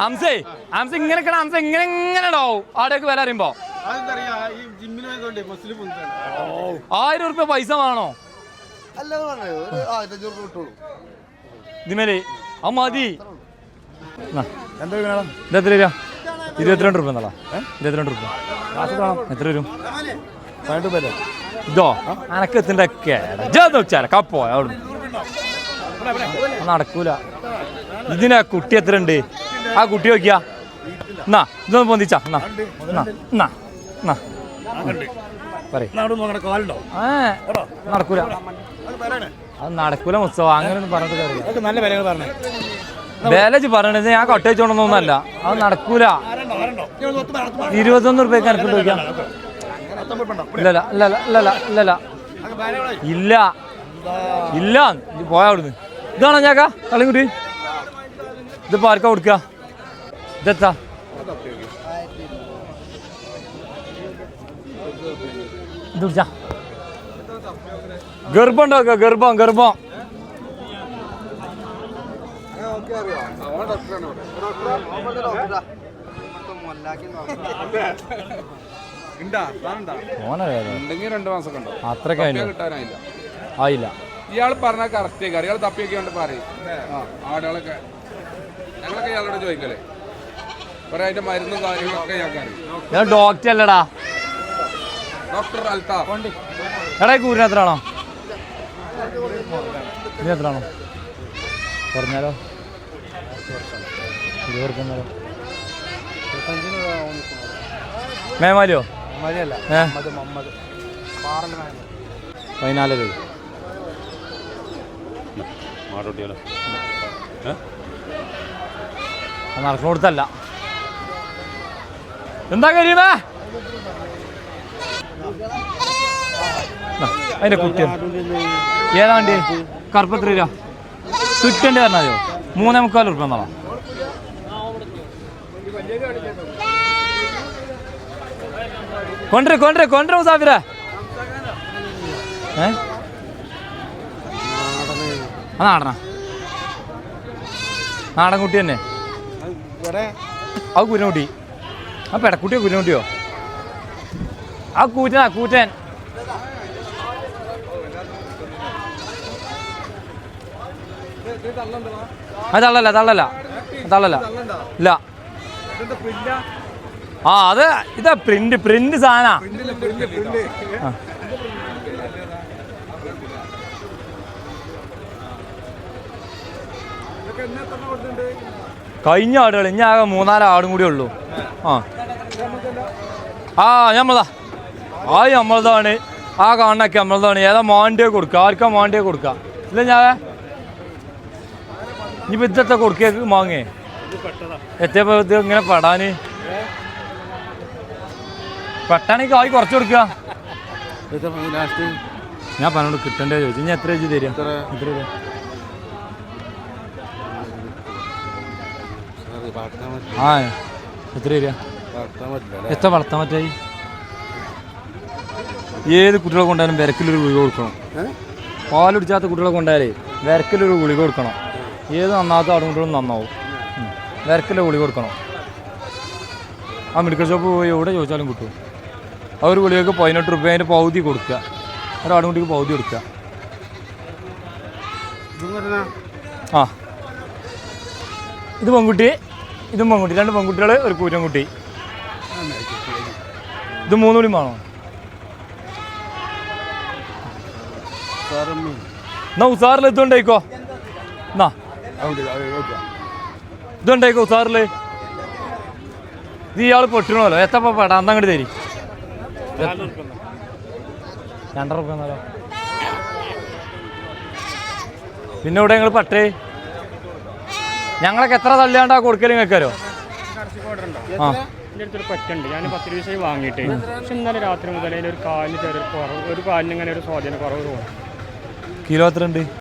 ഹംസേ ഹംസ ഇങ്ങനെ അംസ ഹംസ ഇങ്ങനെ ഇങ്ങനെ ഉണ്ടാവും. ആടേക്ക് വില അറിയുമ്പോ. ആയിരം ഉറുപ്പ്യ പൈസ വേണോ? ഇതിമേലെ രൂപ ആ മതി എത്ര രൂപ ഇരുപത്തിരണ്ട് റുപ്യ എന്നല്ല ഇരുപത്തിരണ്ട് റുപ്യ എത്ര വരും? ഇതോ അനക്ക് എത്തിന്റെ കേടാ നടക്കൂല. ഇതിനാ കുട്ടി എത്ര ഉണ്ട്? ആ കുട്ടി നോക്കിയാ. എന്നാ ഇതൊന്ന് പൊന്തിച്ചാ. എന്നാ നടക്കൂല. അത് നടക്കൂല മുസ്തവ അങ്ങനെയൊന്നും പറഞ്ഞിട്ട് കാര്യമില്ല. പറഞ്ഞത് നല്ല വിലകൾ പറഞ്ഞേ. വേലജ് പറയണത് ഞാൻ കൊട്ടയിച്ചോണ്ടൊന്നല്ല അത് നടക്കൂല. ഇരുപത്തൊന്ന് റുപ്യക്ക് എനിക്ക് ചോദിക്കാം ഇല്ലല്ല ഇല്ലല്ല ഇല്ലല്ല ഇല്ലല്ല. ഇല്ല. ഇല്ല. ഇത് പോയാ അവിടുന്ന്. ഇതാണോ ഞാക്കാ? കളിക്കുട്ടി ഇതിപ്പോ ആർക്കാ കൊടുക്കുക ഇതെത്താ ഗർഭം ഉണ്ടാക്കുക ഗർഭം ഗർഭം. കിട്ടാനായില്ല ആയില്ല? ഇയാൾ പറഞ്ഞ കറക്റ്റ് ഇയാൾ തപ്പിയൊക്കെ പറയും. ആടുകളൊക്കെ. ഞങ്ങളൊക്കെ ഇയാളോട് ചോദിക്കല്ലേ അതിന്റെ മരുന്നും കാര്യങ്ങളൊക്കെ ഞാൻ ഞാൻ ഡോക്ടർ അല്ലടാ. ഡോക്ടർ എടാ കൂരിന് എത്രയാണോ ഇതിന് എത്രയാണോ പറഞ്ഞാലോ ഇരുപത് കൊടുക്കുന്നാലോ മേമാലിയോ മതിയല്ല പതിനാല് രൂപ എന്താ കരീമേ? അതിന്റെ കുട്ടി. ഏതാ വണ്ടി? കറുപ്പത്ര രൂപ? കിട്ടേണ്ടി പറഞ്ഞോ മൂന്നേ മുക്കാൽ ഉറുപ്പ്യ എന്നാ കൊണ്ടു കൊണ്ടു കൊണ്ടു ഏ? ആ നാടനാ. നാടൻ കുട്ടി തന്നെ. ആ കുരുകുട്ടി ആ പെടക്കുട്ടിയോ കുരുമുട്ടിയോ ആ കൂറ്റനാ കൂറ്റൻ. അത് തള്ളല്ല തള്ളല്ല തള്ളല്ല. ഇല്ല. ആ അത് ഇതാ പ്രിന്റ് പ്രിന്റ് സാധന. കഴിഞ്ഞ ആടുകൾ ഇനി ആകെ മൂന്നാൽ ആടും കൂടി ഉള്ളൂ. ആ. ആ നമ്മളതാ ആ നമ്മളതാണ് ആ കാണണൊക്കെ നമ്മളതാണ് ഏതാ മാണ്ടിയെ കൊടുക്കുക ആർക്കാ മാണ്ടിയെ കൊടുക്കുക ഇല്ല ഞാൻ ഇനിയിപ്പോൾ ഇതൊക്കെ കൊടുക്കുക മാങ്ങേ? എത്തിയപ്പോൾ ഇത് ഇങ്ങനെ പെടാന്. പെട്ടാണെങ്കിൽ ആയി കുറച്ച് കൊടുക്കുക ലാസ്റ്റ് ഞാൻ പറഞ്ഞോട് കിട്ടണ്ടേ ചോദിച്ചു. ഞാൻ എത്ര വെച്ച് തരാം എത്ര? രൂപ ആ എത്ര തരിക? എത്ര വളർത്താൻ പറ്റായി ഏത് കുട്ടികളെ കൊണ്ടാലും വിരക്കിലൊരു ഗുളിക കൊടുക്കണം. പാൽ കുടിച്ചാത്ത കുട്ടികളെ കൊണ്ടാലേ വിരക്കിലൊരു ഗുളിക കൊടുക്കണം. ഏത് നന്നാത്ത ആടുകുട്ടികളും നന്നാവും. വിരക്കിലെ ഗുളിക കൊടുക്കണം. ആ മെഡിക്കൽ ഷോപ്പ് പോയി എവിടെ ചോദിച്ചാലും കിട്ടും. ആ ഒരു ഗുളികക്ക് പതിനെട്ട് റുപ്യ അതിന്റെ പൗതി കൊടുക്കുക. ഒരാടുകുട്ടിക്ക് പൗതി കൊടുക്കുക. ആ. ഇത് പെൺകുട്ടി. ഇതും പെൺകുട്ടി. രണ്ട് പെൺകുട്ടികൾ ഒരു കൂറ്റൻകുട്ടി ഇത് മൂന്ന് കൂടി വേണോ എന്നാ ഉസാറിൽ ഇതുണ്ടായിക്കോ എന്നാ. ഇതുണ്ടായിക്കോ ഉസാറിൽ ഇത് ഇയാൾ പൊട്ടണമല്ലോ എത്തപ്പോ പെടാ? അന്ന് അങ്ങോട്ട് തരി. രണ്ടര റുപ്യ എന്നാലോ പിന്നെ ഇവിടെ ഞങ്ങൾ പട്ടേ? ഞങ്ങളൊക്കെ എത്ര തള്ളിയാണ്ടാ കൊടുക്കലും നിങ്ങൾക്കാരോ ആ. എന്റെ അടുത്തൊരു പറ്റുണ്ട്. ഞാൻ പത്ത് രൂപ ദിവസമായി വാങ്ങിയിട്ട്. പക്ഷെ ഇന്നലെ രാത്രി മുതൽ ഒരു കാലിന് ചെറിയ കുറവ് ഒരു കാലിന് ഇങ്ങനെ ഒരു സ്വാധീന കുറവ് തോന്നി. കിലോ എത്ര ഉണ്ട്